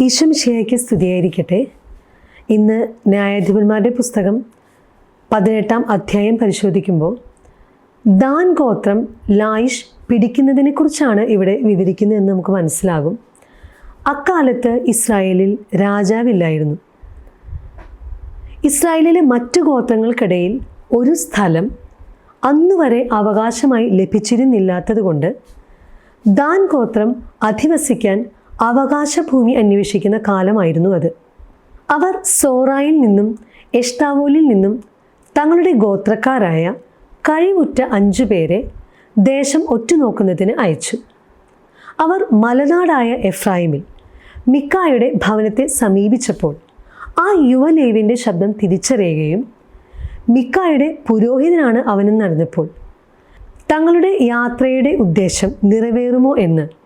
ഈശംശിയായ്ക്ക് സ്തുതിയായിരിക്കട്ടെ. ഇന്ന് ന്യായാധിപന്മാരുടെ പുസ്തകം പതിനെട്ടാം അധ്യായം പരിശോധിക്കുമ്പോൾ ദാൻ ഗോത്രം ലായിഷ് പിടിക്കുന്നതിനെക്കുറിച്ചാണ് ഇവിടെ വിവരിക്കുന്നതെന്ന് നമുക്ക് മനസ്സിലാകും. അക്കാലത്ത് ഇസ്രായേലിൽ രാജാവില്ലായിരുന്നു. ഇസ്രായേലിലെ മറ്റു ഗോത്രങ്ങൾക്കിടയിൽ ഒരു സ്ഥലം അന്നുവരെ അവകാശമായി ലഭിച്ചിരുന്നില്ലാത്തതുകൊണ്ട് ദാൻ ഗോത്രം അധിവസിക്കാൻ അവകാശഭൂമി അന്വേഷിക്കുന്ന കാലമായിരുന്നു അത്. അവർ സോറായിൽ നിന്നും എഷ്താവോലിൽ നിന്നും തങ്ങളുടെ ഗോത്രക്കാരായ കഴിവുറ്റ അഞ്ചു പേരെ ദേശം ഒറ്റുനോക്കുന്നതിന് അയച്ചു. അവർ മലനാടായ എഫ്രായിമിൽ മിക്കായുടെ ഭവനത്തെ സമീപിച്ചപ്പോൾ ആ യുവലേവിന്റെ ശബ്ദം തിരിച്ചറിയുകയും മിക്കായുടെ പുരോഹിതനാണ് അവനെന്നറിഞ്ഞപ്പോൾ തങ്ങളുടെ യാത്രയുടെ ഉദ്ദേശം നിറവേറുമോ എന്ന്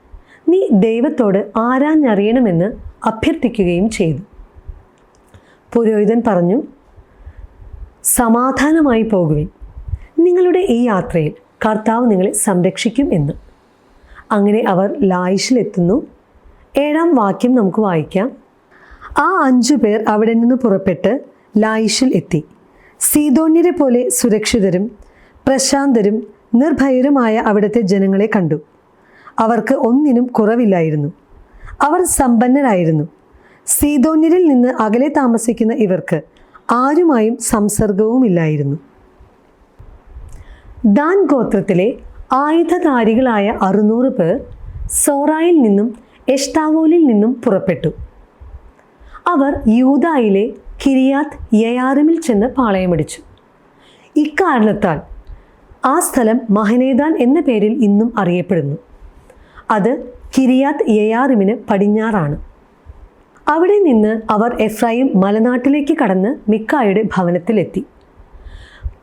നീ ദൈവത്തോട് ആരാഞ്ഞറിയണമെന്ന് അഭ്യർത്ഥിക്കുകയും ചെയ്തു. പുരോഹിതൻ പറഞ്ഞു സമാധാനമായി പോകുവിൻ. നിങ്ങളുടെ ഈ യാത്രയിൽ കർത്താവ് നിങ്ങളെ സംരക്ഷിക്കും എന്ന്. അങ്ങനെ അവർ ലായിഷിലെത്തുന്നു. ഏഴാം വാക്യം നമുക്ക് വായിക്കാം. ആ അഞ്ചു പേർ അവിടെ നിന്ന് പുറപ്പെട്ട് ലായിഷിൽ എത്തി. സീതോന്യരെ പോലെ സുരക്ഷിതരും പ്രശാന്തരും നിർഭയരുമായ അവിടുത്തെ ജനങ്ങളെ കണ്ടു. അവർക്ക് ഒന്നിനും കുറവില്ലായിരുന്നു. അവർ സമ്പന്നരായിരുന്നു. സീതോന്യരിൽ നിന്ന് അകലെ താമസിക്കുന്ന ഇവർക്ക് ആരുമായും സംസർഗവുമില്ലായിരുന്നു. ദാൻ ഗോത്രത്തിലെ ആയുധധാരികളായ അറുന്നൂറ് പേർ സോറായിൽ നിന്നും എഷ്ടാവോലിൽ നിന്നും പുറപ്പെട്ടു. അവർ യൂതായിലെ കിരിയാത്ത് യയാറിമിൽ ചെന്ന് പാളയമടിച്ചു. ഇക്കാരണത്താൽ ആ സ്ഥലം മഹനേദാൻ എന്ന പേരിൽ ഇന്നും അറിയപ്പെടുന്നു. അത് കിരിയാത്ത് യയാറിമിന് പടിഞ്ഞാറാണ്. അവിടെ നിന്ന് അവർ എഫ്രൈം മലനാട്ടിലേക്ക് കടന്ന് മിക്കായുടെ ഭവനത്തിലെത്തി.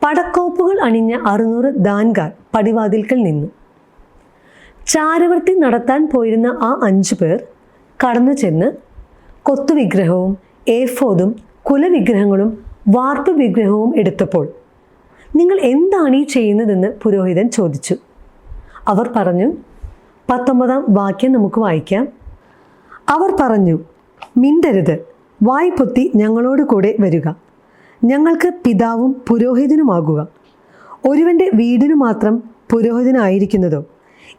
പടക്കോപ്പുകൾ അണിഞ്ഞ അറുന്നൂറ് ദാൻകാർ പടിവാതിൽക്കൽ നിന്നു. ചാരവർത്തി നടത്താൻ പോയിരുന്ന ആ അഞ്ചു പേർ കടന്നു ചെന്ന് കൊത്തുവിഗ്രഹവും ഏഫോദും കുലവിഗ്രഹങ്ങളും വാർപ്പ് വിഗ്രഹവും എടുത്തപ്പോൾ നിങ്ങൾ എന്താണ് ഈ ചെയ്യുന്നതെന്ന് പുരോഹിതൻ ചോദിച്ചു. അവർ പറഞ്ഞു പത്തൊമ്പതാം വാക്യം നമുക്ക് വായിക്കാം. അവർ പറഞ്ഞു മിണ്ടരുത് വായ് പൊത്തി ഞങ്ങളോട് കൂടെ വരിക. ഞങ്ങൾക്ക് പിതാവും പുരോഹിതനുമാകുക. ഒരുവന്റെ വീടിനു മാത്രം പുരോഹിതനായിരിക്കുന്നതോ?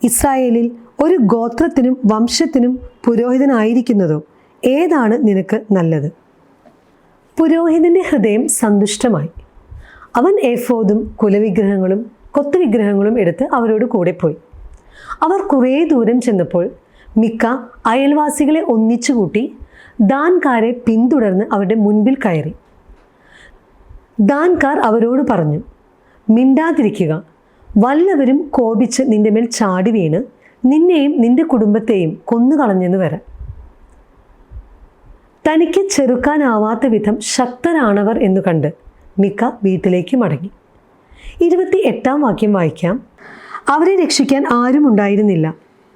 ഇസ്രായേലിൽ ഒരു ഗോത്രത്തിനും വംശത്തിനും പുരോഹിതനായിരിക്കുന്നതോ? ഏതാണ് നിനക്ക് നല്ലത്? പുരോഹിതന്റെ ഹൃദയം സന്തുഷ്ടമായി. അവൻ എഫോദും കുലവിഗ്രഹങ്ങളും കൊത്തുവിഗ്രഹങ്ങളും എടുത്ത് അവരോട് കൂടെ പോയി. അവർ കുറേ ദൂരം ചെന്നപ്പോൾ മിക്ക അയൽവാസികളെ ഒന്നിച്ചുകൂട്ടി ദാൻകാരെ പിന്തുടർന്ന് അവരുടെ മുൻപിൽ കയറി. ദാൻകാർ അവരോട് പറഞ്ഞു മിണ്ടാതിരിക്കുക. വല്ലവരും കോപിച്ച് നിന്റെ മേൽ ചാടി വീണ് നിന്നെയും നിന്റെ കുടുംബത്തെയും കൊന്നുകളഞ്ഞെന്ന് വരാം. തനിക്ക് ചെറുക്കാനാവാത്ത വിധം ശക്തരാണവർ എന്നു കണ്ട് മിക്ക വീട്ടിലേക്ക് മടങ്ങി. ഇരുപത്തി എട്ടാം വാക്യം വായിക്കാം. അവരെ രക്ഷിക്കാൻ ആരും ഉണ്ടായിരുന്നില്ല.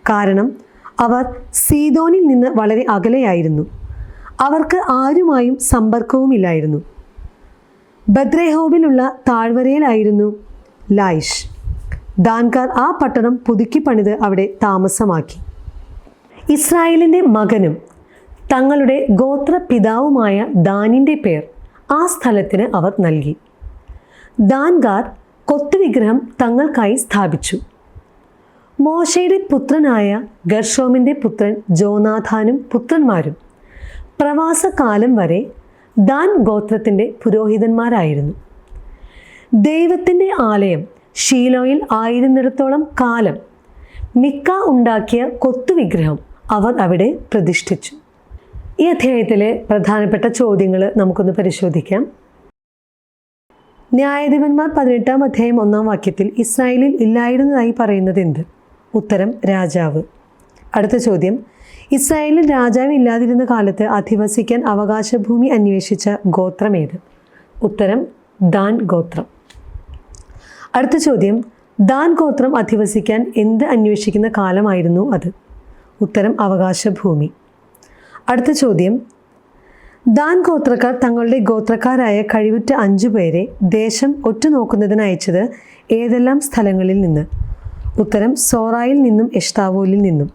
കാരണം അവർ സീതോനിൽ നിന്ന് വളരെ അകലെയായിരുന്നു. അവർക്ക് ആരുമായും സമ്പർക്കവുമില്ലായിരുന്നു. ബദ്രേഹോബിലുള്ള താഴ്വരയിലായിരുന്നു ലായിഷ് ദാൻകാർ ആ പട്ടണം പുതുക്കി പണിത് അവിടെ താമസമാക്കി. ഇസ്രായേലിന്റെ മകനും തങ്ങളുടെ ഗോത്ര പിതാവുമായ ദാനിന്റെ പേർ ആ സ്ഥലത്തിന് അവർ നൽകി. ദാൻകാർ കൊത്തുവിഗ്രഹം തങ്ങൾക്കായി സ്ഥാപിച്ചു. മോശയുടെ പുത്രനായ ഗർഷോമിന്റെ പുത്രൻ ജോനാഥാനും പുത്രന്മാരും പ്രവാസകാലം വരെ ദാൻ ഗോത്രത്തിന്റെ പുരോഹിതന്മാരായിരുന്നു. ദൈവത്തിന്റെ ആലയം ഷീലോയിൽ ആയിരുന്നിടത്തോളം കാലം മിക്ക ഉണ്ടാക്കിയ കൊത്തുവിഗ്രഹം അവർ അവിടെ പ്രതിഷ്ഠിച്ചു. ഈ അധ്യായത്തിലെ പ്രധാനപ്പെട്ട ചോദ്യങ്ങൾ നമുക്കൊന്ന് പരിശോധിക്കാം. ന്യായാധിപന്മാർ പതിനെട്ടാം അധ്യായം ഒന്നാം വാക്യത്തിൽ ഇസ്രായേലിൽ ഇല്ലായിരുന്നതായി പറയുന്നത് എന്ത് ഉത്തരം രാജാവ്. അടുത്ത ചോദ്യം. ഇസ്രായേലിൽ രാജാവ് ഇല്ലാതിരുന്ന കാലത്ത് അധിവസിക്കാൻ അവകാശഭൂമി അന്വേഷിച്ച ഗോത്രമേത് ഉത്തരം ദാൻ ഗോത്രം. അടുത്ത ചോദ്യം. ദാൻ ഗോത്രം അധിവസിക്കാൻ എന്ത് അന്വേഷിക്കുന്ന കാലമായിരുന്നു അത്? ഉത്തരം അവകാശഭൂമി. അടുത്ത ചോദ്യം. ദാൻ ഗോത്രക്കാർ തങ്ങളുടെ ഗോത്രക്കാരായ കഴിവുറ്റ അഞ്ചു പേരെ ദേശം ഒറ്റുനോക്കുന്നതിന് അയച്ചത് ഏതെല്ലാം സ്ഥലങ്ങളിൽ നിന്ന്? ഉത്തരം സോറായിൽ നിന്നും എഷ്താവോലിൽ നിന്നും.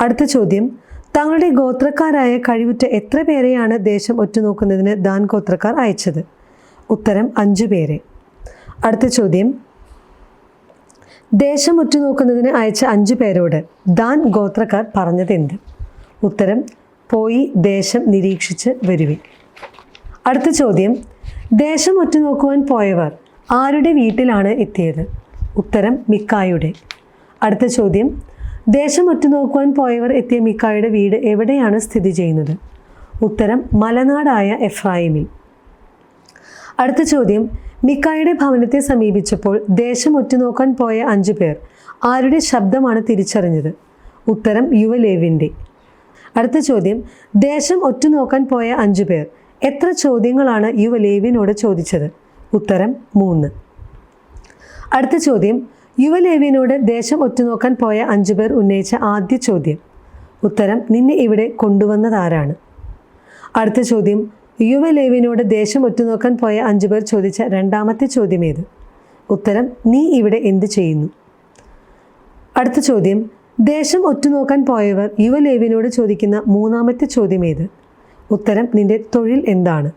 അടുത്ത ചോദ്യം തങ്ങളുടെ ഗോത്രക്കാരായ കഴിവുറ്റ എത്ര പേരെയാണ് ദേശം ഒറ്റുനോക്കുന്നതിന് ദാൻ ഗോത്രക്കാർ അയച്ചത്? ഉത്തരം അഞ്ചു പേരെ. അടുത്ത ചോദ്യം ദേശം ഒറ്റുനോക്കുന്നതിന് അയച്ച അഞ്ചു പേരോട് ദാൻ ഗോത്രക്കാർ പറഞ്ഞതെന്ത്? ഉത്തരം പോയി ദേശം നിരീക്ഷിച്ച് വരുവിൻ. അടുത്ത ചോദ്യം ദേശം ഒറ്റുനോക്കുവാൻ പോയവർ ആരുടെ വീട്ടിലാണ് എത്തിയത്? ഉത്തരം മിക്കായുടെ. അടുത്ത ചോദ്യം ദേശം ഒറ്റുനോക്കുവാൻ പോയവർ എത്തിയ മിക്കായുടെ വീട് എവിടെയാണ് സ്ഥിതി ചെയ്യുന്നത്? ഉത്തരം മലനാടായ എഫ്രായിമിൽ. അടുത്ത ചോദ്യം മിക്കായുടെ ഭവനത്തെ സമീപിച്ചപ്പോൾ ദേശം ഒറ്റുനോക്കാൻ പോയ അഞ്ചു പേർ ആരുടെ ശബ്ദമാണ് തിരിച്ചറിഞ്ഞത്? ഉത്തരം യുവലേവിന്റെ. അടുത്ത ചോദ്യം ദേശം ഒറ്റുനോക്കാൻ പോയ അഞ്ചു പേർ. എത്ര ചോദ്യങ്ങളാണ് യുവ ലേവ്യനോട് ചോദിച്ചത്? ഉത്തരം മൂന്ന്. അടുത്ത ചോദ്യം യുവലേവിനോട് ദേശം ഒറ്റുനോക്കാൻ പോയ അഞ്ചു പേർ ഉന്നയിച്ച ആദ്യ ചോദ്യം. ഉത്തരം നിന്നെ ഇവിടെ കൊണ്ടുവന്നതാരാണ് അടുത്ത ചോദ്യം യുവലേവിനോട് ദേശം ഒറ്റുനോക്കാൻ പോയ അഞ്ചു പേർ ചോദിച്ച രണ്ടാമത്തെ ചോദ്യം ഏത്? ഉത്തരം നീ ഇവിടെ എന്ത് ചെയ്യുന്നു? അടുത്ത ചോദ്യം ദേശം ഒറ്റുനോക്കാൻ പോയവർ യുവലേവിനോട് ചോദിക്കുന്ന മൂന്നാമത്തെ ചോദ്യം ഏത് ഉത്തരം നിന്റെ തൊഴിൽ എന്താണ്?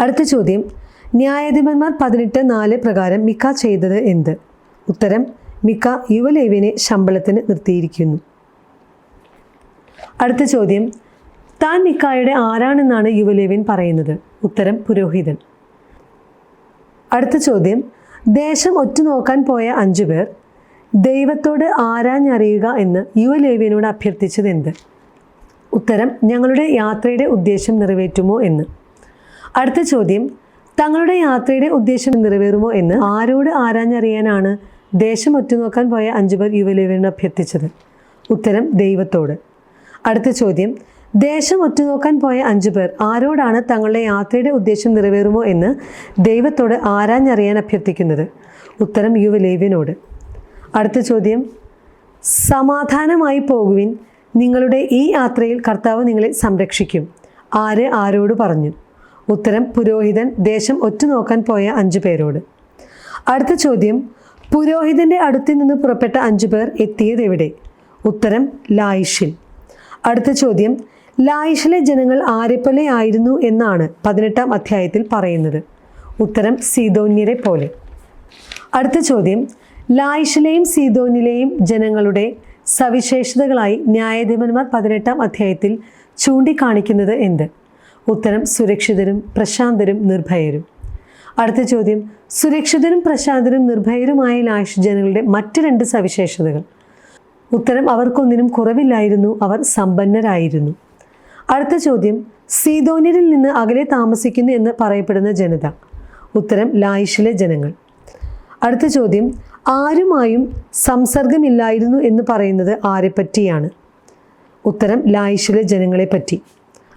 അടുത്ത ചോദ്യം ന്യായാധിപന്മാർ പതിനെട്ട് നാല് പ്രകാരം മിക്ക ചെയ്തത് എന്ത്? ഉത്തരം മിക്ക യുവലേവിനെ ശമ്പളത്തിന് നിർത്തിയിരിക്കുന്നു. അടുത്ത ചോദ്യം താൻ മിക്കായുടെ ആരാണെന്നാണ് യുവലേവിൻ പറയുന്നത്? ഉത്തരം പുരോഹിതൻ. അടുത്ത ചോദ്യം ദേശം ഒറ്റുനോക്കാൻ പോയ അഞ്ചു പേർ ദൈവത്തോട് ആരാഞ്ഞറിയുക എന്ന് യുവലേവിയനോട് അഭ്യർത്ഥിച്ചത് എന്ത് ഉത്തരം ഞങ്ങളുടെ യാത്രയുടെ ഉദ്ദേശം നിറവേറ്റുമോ എന്ന്. അടുത്ത ചോദ്യം തങ്ങളുടെ യാത്രയുടെ ഉദ്ദേശം നിറവേറുമോ എന്ന് ആരോട് ആരാഞ്ഞറിയാനാണ് ദേശം ഒറ്റുനോക്കാൻ പോയ അഞ്ചുപേർ യുവലേവിയനോട് അഭ്യർത്ഥിച്ചത്? ഉത്തരം ദൈവത്തോട്. അടുത്ത ചോദ്യം ദേശം ഒറ്റുനോക്കാൻ പോയ അഞ്ചുപേർ ആരോടാണ് തങ്ങളുടെ യാത്രയുടെ ഉദ്ദേശം നിറവേറുമോ എന്ന് ദൈവത്തോട് ആരാഞ്ഞറിയാൻ അഭ്യർത്ഥിക്കുന്നത്? ഉത്തരം യുവലേവ്യനോട്. അടുത്ത ചോദ്യം. സമാധാനമായി പോകുവിൻ നിങ്ങളുടെ ഈ യാത്രയിൽ കർത്താവ് നിങ്ങളെ സംരക്ഷിക്കും. ആര് ആരോട് പറഞ്ഞു? ഉത്തരം പുരോഹിതൻ ദേശം ഒറ്റുനോക്കാൻ പോയ അഞ്ചു പേരോട്. അടുത്ത ചോദ്യം പുരോഹിതന്റെ അടുത്ത് നിന്ന് പുറപ്പെട്ട അഞ്ചു പേർ എത്തിയത് എവിടെ? ഉത്തരം ലായിഷിൽ അടുത്ത ചോദ്യം ലായിഷിലെ ജനങ്ങൾ ആരെപ്പോലെ ആയിരുന്നു എന്നാണ് പതിനെട്ടാം അധ്യായത്തിൽ പറയുന്നത്. ഉത്തരം സീതോന്യരെ പോലെ. അടുത്ത ചോദ്യം ലായിഷിലെയും സീതോനിലെയും ജനങ്ങളുടെ സവിശേഷതകളായി ന്യായാധിപന്മാർ പതിനെട്ടാം അധ്യായത്തിൽ ചൂണ്ടിക്കാണിക്കുന്നത് എന്ത്? ഉത്തരം സുരക്ഷിതരും പ്രശാന്തരും നിർഭയരും. അടുത്ത ചോദ്യം സുരക്ഷിതരും പ്രശാന്തരും നിർഭയരുമായ ലായിഷ് ജനങ്ങളുടെ മറ്റ് രണ്ട് സവിശേഷതകൾ. ഉത്തരം അവർക്കൊന്നിനും കുറവില്ലായിരുന്നു അവർ സമ്പന്നരായിരുന്നു. അടുത്ത ചോദ്യം സീതോന്യരിൽ നിന്ന് അകലെ താമസിക്കുന്നു എന്ന് പറയപ്പെടുന്ന ജനത. ഉത്തരം ലായിഷിലെ ജനങ്ങൾ. അടുത്ത ചോദ്യം ആരുമായും സംസർഗമില്ലായിരുന്നു എന്ന് പറയുന്നത് ആരെപ്പറ്റിയാണ്? ഉത്തരം ലായിഷിലെ ജനങ്ങളെ പറ്റി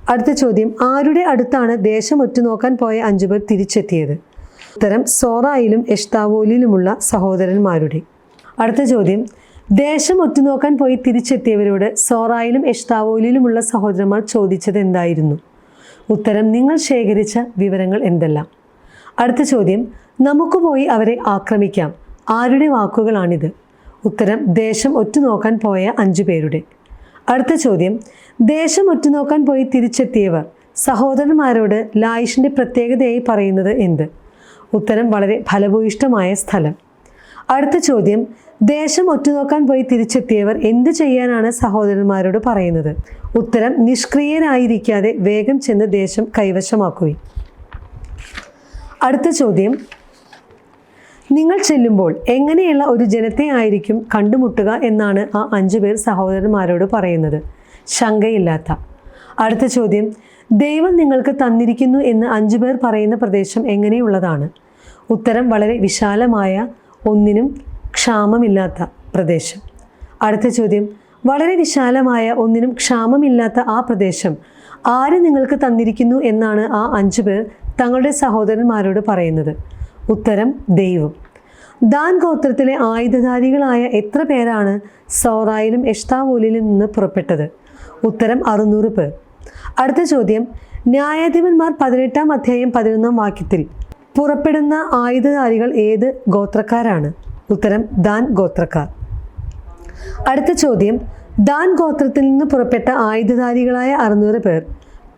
അടുത്ത ചോദ്യം ആരുടെ അടുത്താണ് ദേശം ഒറ്റുനോക്കാൻ പോയ അഞ്ചുപേർ തിരിച്ചെത്തിയത്? ഉത്തരം സോറായിലും എഷ്താവോലിലുമുള്ള സഹോദരന്മാരുടെ. അടുത്ത ചോദ്യം ദേശം ഒറ്റുനോക്കാൻ പോയി തിരിച്ചെത്തിയവരോട് സോറായിലും എഷ്താവോലിലുമുള്ള സഹോദരന്മാർ ചോദിച്ചത് എന്തായിരുന്നു ഉത്തരം നിങ്ങൾ ശേഖരിച്ച വിവരങ്ങൾ എന്തെല്ലാം? അടുത്ത ചോദ്യം നമുക്ക് പോയി അവരെ ആക്രമിക്കാം. ആരുടെ വാക്കുകളാണിത്? ഉത്തരം ദേശം ഒറ്റുനോക്കാൻ പോയ അഞ്ചു പേരുടെ. അടുത്ത ചോദ്യം ദേശം ഒറ്റുനോക്കാൻ പോയി തിരിച്ചെത്തിയവർ സഹോദരന്മാരോട് ലായിഷിന്റെ പ്രത്യേകതയായി പറയുന്നത് എന്ത്? ഉത്തരം വളരെ ഫലഭൂയിഷ്ടമായ സ്ഥലം. അടുത്ത ചോദ്യം ദേശം ഒറ്റുനോക്കാൻ പോയി തിരിച്ചെത്തിയവർ എന്ത് ചെയ്യാനാണ് സഹോദരന്മാരോട് പറയുന്നത്? ഉത്തരം നിഷ്ക്രിയരായിരിക്കാതെ വേഗം ചെന്ന് ദേശം കൈവശമാക്കുകയും. അടുത്ത ചോദ്യം നിങ്ങൾ ചെല്ലുമ്പോൾ എങ്ങനെയുള്ള ഒരു ജനത്തെ ആയിരിക്കും കണ്ടുമുട്ടുക എന്നാണ് ആ അഞ്ചു പേർ സഹോദരന്മാരോട് പറയുന്നത്. ശങ്കയില്ലാത്ത. അടുത്ത ചോദ്യം. ദൈവം നിങ്ങൾക്ക് തന്നിരിക്കുന്നു എന്ന് അഞ്ചു പേർ പറയുന്ന പ്രദേശം എങ്ങനെയുള്ളതാണ്? ഉത്തരം വളരെ വിശാലമായ ഒന്നിനും ക്ഷാമമില്ലാത്ത പ്രദേശം. അടുത്ത ചോദ്യം. വളരെ വിശാലമായ ഒന്നിനും ക്ഷാമമില്ലാത്ത ആ പ്രദേശം ആര് നിങ്ങൾക്ക് തന്നിരിക്കുന്നു എന്നാണ് ആ അഞ്ചു പേർ തങ്ങളുടെ സഹോദരന്മാരോട് പറയുന്നത്. ഉത്തരം ദൈവം. ദാൻ ഗോത്രത്തിലെ ആയുധധാരികളായ എത്ര പേരാണ് സോറായിലും എഷ്താവോലിലും നിന്ന് പുറപ്പെട്ടത്? ഉത്തരം അറുന്നൂറ് പേർ. അടുത്ത ചോദ്യം. ന്യായാധിപന്മാർ പതിനെട്ടാം അധ്യായം പതിനൊന്നാം വാക്യത്തിൽ പുറപ്പെടുന്ന ആയുധധാരികൾ ഏത് ഗോത്രക്കാരാണ്? ഉത്തരം ദാൻ ഗോത്രക്കാർ. അടുത്ത ചോദ്യം. ദാൻ ഗോത്രത്തിൽ നിന്ന് പുറപ്പെട്ട ആയുധധാരികളായ അറുന്നൂറ് പേർ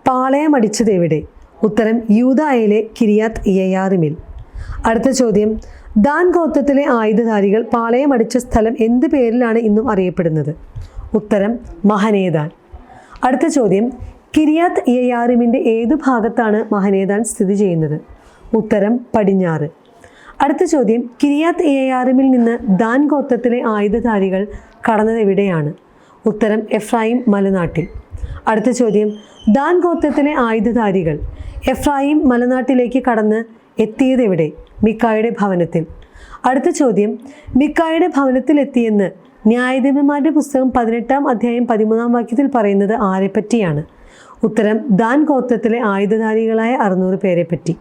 പാളയമടിച്ചത് എവിടെ? ഉത്തരം യൂതായിലെ കിരിയാത്ത് യയാറിമിൽ. അടുത്ത ചോദ്യം. ദാൻ ഗോത്രത്തിലെ ആയുധധാരികൾ പാളയമടിച്ച സ്ഥലം എന്ത് പേരിലാണ് ഇന്നും അറിയപ്പെടുന്നത്? ഉത്തരം മഹനേദാൻ അടുത്ത ചോദ്യം. കിരിയാത്ത് യയാറിമിന്റെ ഏതു ഭാഗത്താണ് മഹനേദാൻ സ്ഥിതി ചെയ്യുന്നത്? ഉത്തരം പടിഞ്ഞാറ്. അടുത്ത ചോദ്യം. കിരിയാത്ത് എയാറിമിൽ നിന്ന് ദാൻ ഗോത്രത്തിലെ ആയുധധാരികൾ കടന്നത് എവിടെയാണ്? ഉത്തരം എഫ്രായിം മലനാട്ടിൽ. അടുത്ത ചോദ്യം. ദാൻ ഗോത്രത്തിലെ ആയുധധാരികൾ എഫ്രായിം മലനാട്ടിലേക്ക് കടന്ന് എത്തിയത് എവിടെ? മിക്കായുടെ ഭവനത്തിൽ. അടുത്ത ചോദ്യം. മിക്കായുടെ ഭവനത്തിൽ എത്തിയെന്ന് ന്യായാധിപന്മാരുടെ പുസ്തകം പതിനെട്ടാം അധ്യായം പതിമൂന്നാം വാക്യത്തിൽ പറയുന്നത് ആരെപ്പറ്റിയാണ് ഉത്തരം ദാൻ ഗോത്രത്തിലെ ആയുധധാരികളായ അറുന്നൂറ് പേരെ പറ്റി.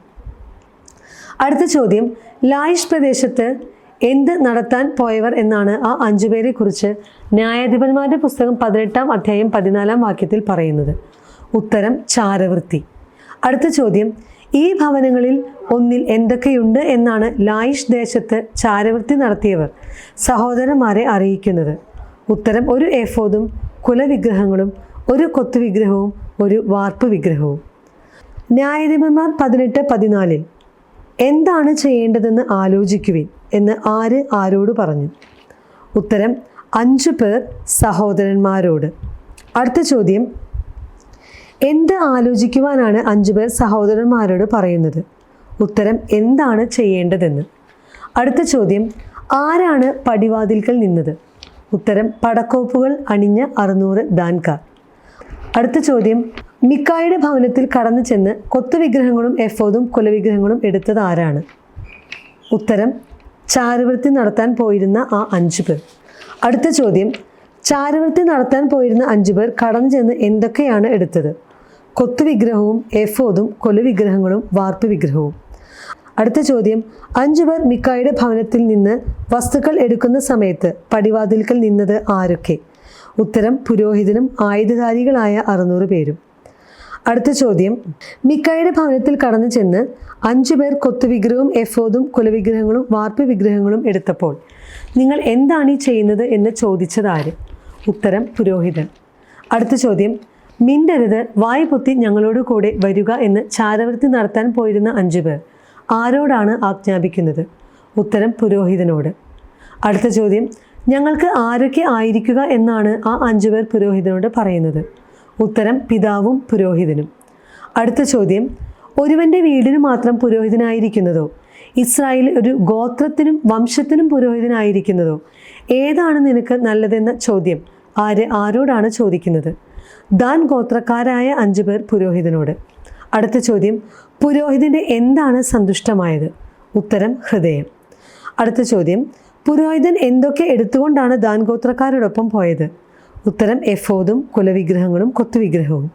അടുത്ത ചോദ്യം. ലായിഷ് പ്രദേശത്ത് എന്ത് നടത്താൻ പോയവർ എന്നാണ് ആ അഞ്ചുപേരെ കുറിച്ച് ന്യായാധിപന്മാരുടെ പുസ്തകം പതിനെട്ടാം അധ്യായം പതിനാലാം വാക്യത്തിൽ പറയുന്നത്. ഉത്തരം ചാരവൃത്തി. അടുത്ത ചോദ്യം. ഈ ഭവനങ്ങളിൽ ഒന്നിൽ എന്തൊക്കെയുണ്ട് എന്നാണ് ലായിഷ് ദേശത്ത് ചാരവൃത്തി നടത്തിയവർ സഹോദരന്മാരെ അറിയിക്കുന്നത്. ഉത്തരം ഒരു എഫോദും കുലവിഗ്രഹങ്ങളും ഒരു കൊത്തു വിഗ്രഹവും ഒരു വാർപ്പ് വിഗ്രഹവും ന്യായാധിപന്മാർ പതിനെട്ട് പതിനാലിൽ എന്താണ് ചെയ്യേണ്ടതെന്ന് ആലോചിക്കുവിൻ എന്ന് ആര് ആരോട് പറഞ്ഞു? ഉത്തരം അഞ്ചു പേർ സഹോദരന്മാരോട്. അടുത്ത ചോദ്യം എന്ത് ആലോചിക്കുവാനാണ് അഞ്ചു പേർ സഹോദരന്മാരോട് പറയുന്നത്? ഉത്തരം എന്താണ് ചെയ്യേണ്ടതെന്ന്. അടുത്ത ചോദ്യം ആരാണ് പടിവാതിൽക്കൽ നിന്നത്? ഉത്തരം പടക്കോപ്പുകൾ അണിഞ്ഞ അറുന്നൂറ് ദാൻകാർ. അടുത്ത ചോദ്യം മിക്കായുടെ ഭവനത്തിൽ കടന്നു ചെന്ന് കൊത്തുവിഗ്രഹങ്ങളും എഫോദും കുലവിഗ്രഹങ്ങളും എടുത്തത് ആരാണ്? ഉത്തരം ചാരവൃത്തി നടത്താൻ പോയിരുന്ന ആ അഞ്ചു പേർ. അടുത്ത ചോദ്യം ചാരവൃത്തി നടത്താൻ പോയിരുന്ന അഞ്ചു പേർ കടന്നു ചെന്ന് എന്തൊക്കെയാണ് എടുത്തത്? കൊത്തുവിഗ്രഹവും എഫോദും കൊലുവിഗ്രഹങ്ങളും വാർപ്പ് വിഗ്രഹവും. അടുത്ത ചോദ്യം. അഞ്ചു പേർ മിക്കായുടെ ഭവനത്തിൽ നിന്ന് വസ്തുക്കൾ എടുക്കുന്ന സമയത്ത് പടിവാതിൽക്കൽ നിന്നത് ആരൊക്കെ? ഉത്തരം പുരോഹിതനും ആയുധധാരികളായ അറുന്നൂറ് പേരും. അടുത്ത ചോദ്യം. മിക്കായുടെ ഭവനത്തിൽ കടന്നു ചെന്ന് അഞ്ചു പേർ കൊത്തുവിഗ്രഹവും എഫോദും കുലവിഗ്രഹങ്ങളും വാർപ്പ് വിഗ്രഹങ്ങളും എടുത്തപ്പോൾ നിങ്ങൾ എന്താണ് ഈ ചെയ്യുന്നത് എന്ന് ചോദിച്ചതാര്? ഉത്തരം പുരോഹിതൻ. അടുത്ത ചോദ്യം. മിണ്ടരുത് വായ് പൊത്തി ഞങ്ങളോട് കൂടെ വരിക എന്ന് ചാരവൃത്തി നടത്താൻ പോയിരുന്ന അഞ്ചു പേർ. ആരോടാണ് ആജ്ഞാപിക്കുന്നത്? ഉത്തരം പുരോഹിതനോട്. അടുത്ത ചോദ്യം ഞങ്ങൾക്ക് ആരൊക്കെ ആയിരിക്കുക എന്നാണ് ആ അഞ്ചു പേർ പുരോഹിതനോട് പറയുന്നത്. ഉത്തരം പിതാവും പുരോഹിതനും. അടുത്ത ചോദ്യം ഒരുവന്റെ വീടിന് മാത്രം പുരോഹിതനായിരിക്കുന്നതോ? ഇസ്രായേൽ ഒരു ഗോത്രത്തിനും വംശത്തിനും പുരോഹിതനായിരിക്കുന്നതോ? ഏതാണ് നിനക്ക് നല്ലതെന്ന ചോദ്യം? ആര് ആരോടാണ് ചോദിക്കുന്നത്? ദാൻ ഗോത്രക്കാരായ അഞ്ചു പേർ പുരോഹിതനോട്. അടുത്ത ചോദ്യം പുരോഹിതന്റെ എന്താണ് സന്തുഷ്ടമായത്? ഉത്തരം ഹൃദയം. അടുത്ത ചോദ്യം പുരോഹിതൻ എന്തൊക്കെ എടുത്തുകൊണ്ടാണ് ദാൻ ഗോത്രക്കാരോടൊപ്പം പോയത്? ഉത്തരം എഫോദും കുലവിഗ്രഹങ്ങളും കൊത്തുവിഗ്രഹവും.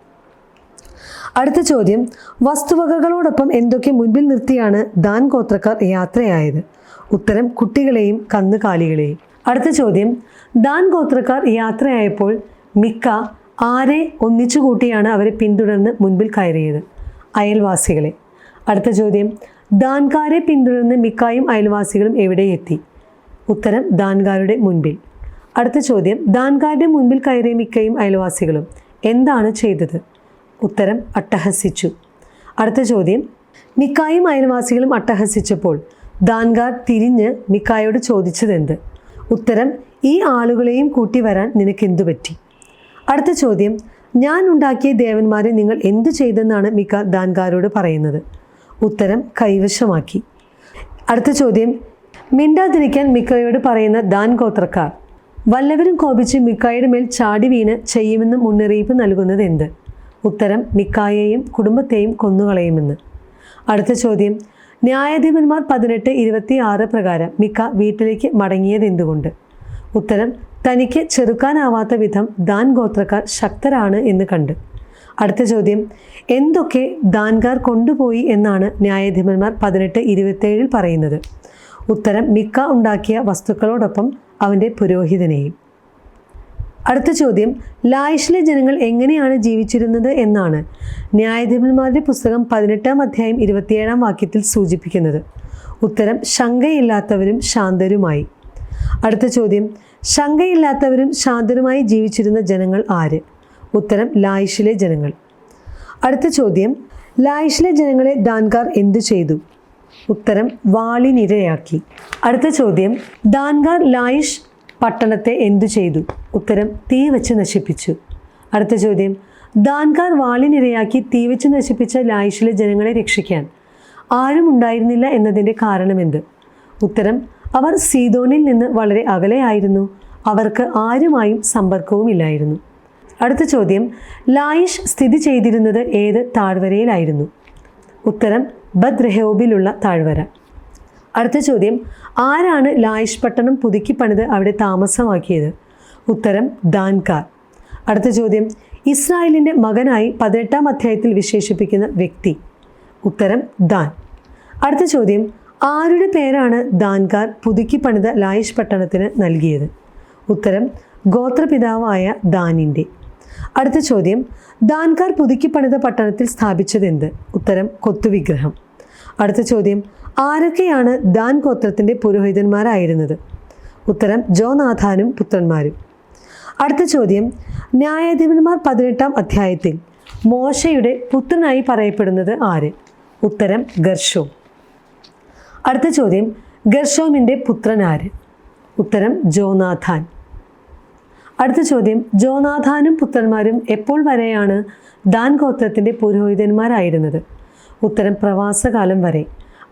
അടുത്ത ചോദ്യം വസ്തുവകകളോടൊപ്പം എന്തൊക്കെ മുൻപിൽ നിർത്തിയാണ് ദാൻ ഗോത്രക്കാർ യാത്രയായത്? ഉത്തരം കുട്ടികളെയും കന്നുകാലികളെയും. അടുത്ത ചോദ്യം ദാൻ ഗോത്രക്കാർ യാത്രയായപ്പോൾ മിക്ക ആരെ ഒന്നിച്ചു കൂട്ടിയാണ് അവരെ പിന്തുടർന്ന് മുൻപിൽ കയറിയത്? അയൽവാസികളെ. അടുത്ത ചോദ്യം. ദാൻകാരെ പിന്തുടർന്ന് മിക്കായും അയൽവാസികളും എവിടെ എത്തി? ഉത്തരം ദാൻകാരുടെ മുൻപിൽ. അടുത്ത ചോദ്യം. ദാൻകാരുടെ മുൻപിൽ കയറിയ മിക്കയും അയൽവാസികളും എന്താണ് ചെയ്തത്? ഉത്തരം അട്ടഹസിച്ചു. അടുത്ത ചോദ്യം. മിക്കായും അയൽവാസികളും അട്ടഹസിച്ചപ്പോൾ ദാൻകാർ തിരിഞ്ഞ് മിക്കായോട് ചോദിച്ചതെന്ത്? ഉത്തരം ഈ ആളുകളെയും കൂട്ടി വരാൻ നിനക്ക് എന്തു പറ്റി? അടുത്ത ചോദ്യം ഞാൻ ഉണ്ടാക്കിയ ദേവന്മാരെ നിങ്ങൾ എന്തു ചെയ്തെന്നാണ് മിക്ക ദാൻകാരോട് പറയുന്നത്? ഉത്തരം കൈവശമാക്കി. അടുത്ത ചോദ്യം മിണ്ടാതിരിക്കാൻ മിക്കയോട് പറയുന്ന ദാൻ ഗോത്രക്കാർ വല്ലവരും കോപിച്ച് മിക്കായുടെ മേൽ ചാടി വീണ് ചെയ്യുമെന്ന് മുന്നറിയിപ്പ് നൽകുന്നത് എന്ത്? ഉത്തരം മിക്കായെയും കുടുംബത്തെയും കൊന്നുകളയുമെന്ന്. അടുത്ത ചോദ്യം ന്യായാധിപന്മാർ പതിനെട്ട് ഇരുപത്തി ആറ് പ്രകാരം മിക്ക വീട്ടിലേക്ക് മടങ്ങിയത് എന്തുകൊണ്ട്? ഉത്തരം തനിക്ക് ചെറുക്കാനാവാത്ത വിധം ദാൻ ഗോത്രക്കാർ ശക്തരാണ് എന്ന് കണ്ട്. അടുത്ത ചോദ്യം എന്തൊക്കെ ദാൻകാർ കൊണ്ടുപോയി എന്നാണ് ന്യായാധിപന്മാർ പതിനെട്ട് ഇരുപത്തേഴിൽ പറയുന്നത്. ഉത്തരം മിക്ക ഉണ്ടാക്കിയ വസ്തുക്കളോടൊപ്പം അവന്റെ പുരോഹിതനെയും. അടുത്ത ചോദ്യം ലായിഷിലെ ജനങ്ങൾ എങ്ങനെയാണ് ജീവിച്ചിരുന്നത് എന്നാണ് ന്യായാധിപന്മാരുടെ പുസ്തകം പതിനെട്ടാം അധ്യായം ഇരുപത്തിയേഴാം വാക്യത്തിൽ സൂചിപ്പിക്കുന്നത്. ഉത്തരം ശങ്കയില്ലാത്തവരും ശാന്തരുമായി. അടുത്ത ചോദ്യം ശങ്കയില്ലാത്തവരും ശാന്തരുമായി ജീവിച്ചിരുന്ന ജനങ്ങൾ ആര്? ഉത്തരം ലായിഷിലെ ജനങ്ങൾ. അടുത്ത ചോദ്യം ലായിഷിലെ ജനങ്ങളെ ദാൻകാർ എന്തു ചെയ്തു? ഉത്തരം വാളിനിരയാക്കി അടുത്ത ചോദ്യം ദാൻകാർ ലായിഷ് പട്ടണത്തെ എന്തു ചെയ്തു? ഉത്തരം തീ വെച്ച് നശിപ്പിച്ചു. അടുത്ത ചോദ്യം ദാൻകാർ വാളിനിരയാക്കി തീ വെച്ച് നശിപ്പിച്ച ലായിഷിലെ ജനങ്ങളെ രക്ഷിക്കാൻ ആരും ഉണ്ടായിരുന്നില്ല എന്നതിന്റെ കാരണമെന്ത്? ഉത്തരം അവർ സീതോനിൽ നിന്ന് വളരെ അകലെയായിരുന്നു. അവർക്ക് ആരുമായും സമ്പർക്കവുമില്ലായിരുന്നു. അടുത്ത ചോദ്യം ലായിഷ് സ്ഥിതി ചെയ്തിരുന്നത് ഏത് താഴ്വരയിലായിരുന്നു? ഉത്തരം ബദ്രഹോബിലുള്ള താഴ്വര. അടുത്ത ചോദ്യം ആരാണ് ലായിഷ് പട്ടണം പുതുക്കി പണിത് അവിടെ താമസമാക്കിയത്? ഉത്തരം ദാൻകാർ. അടുത്ത ചോദ്യം ഇസ്രായേലിന്റെ മകനായി പതിനെട്ടാം അധ്യായത്തിൽ വിശേഷിപ്പിക്കുന്ന വ്യക്തി? ഉത്തരം ദാൻ. അടുത്ത ചോദ്യം ആരുടെ പേരാണ് ദാൻകാർ പുതുക്കി പണിത ലായിഷ് പട്ടണത്തിന് നൽകിയത്? ഉത്തരം ഗോത്രപിതാവായ ദാനിന്റെ. അടുത്ത ചോദ്യം ദാൻകാർ പുതുക്കി പണിത പട്ടണത്തിൽ സ്ഥാപിച്ചത് എന്ത് ഉത്തരം കൊത്തുവിഗ്രഹം. അടുത്ത ചോദ്യം ആരൊക്കെയാണ് ദാൻ ഗോത്രത്തിന്റെ പുരോഹിതന്മാരായിരുന്നത്? ഉത്തരം ജോനാഥാനും പുത്രന്മാരും. അടുത്ത ചോദ്യം ന്യായാധിപന്മാർ പതിനെട്ടാം അധ്യായത്തിൽ മോശയുടെ പുത്രനായി പറയപ്പെടുന്നത് ആര്? ഉത്തരം ഗർഷോം അടുത്ത ചോദ്യം ഗർഷോമിന്റെ പുത്രൻ ആര് ഉത്തരം ജോനാഥാൻ. അടുത്ത ചോദ്യം ജോനാഥാനും പുത്രന്മാരും എപ്പോൾ വരെയാണ് ദാൻ ഗോത്രത്തിന്റെ പുരോഹിതന്മാരായിരുന്നത്? ഉത്തരം പ്രവാസകാലം വരെ.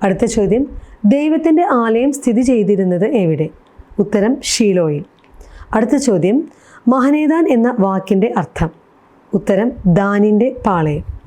അടുത്ത ചോദ്യം ദൈവത്തിന്റെ ആലയം സ്ഥിതി ചെയ്തിരുന്നത് എവിടെ? ഉത്തരം ഷീലോയിൽ. അടുത്ത ചോദ്യം മഹനേദാൻ എന്ന വാക്കിന്റെ അർത്ഥം. ഉത്തരം ദാനിന്റെ പാളയം.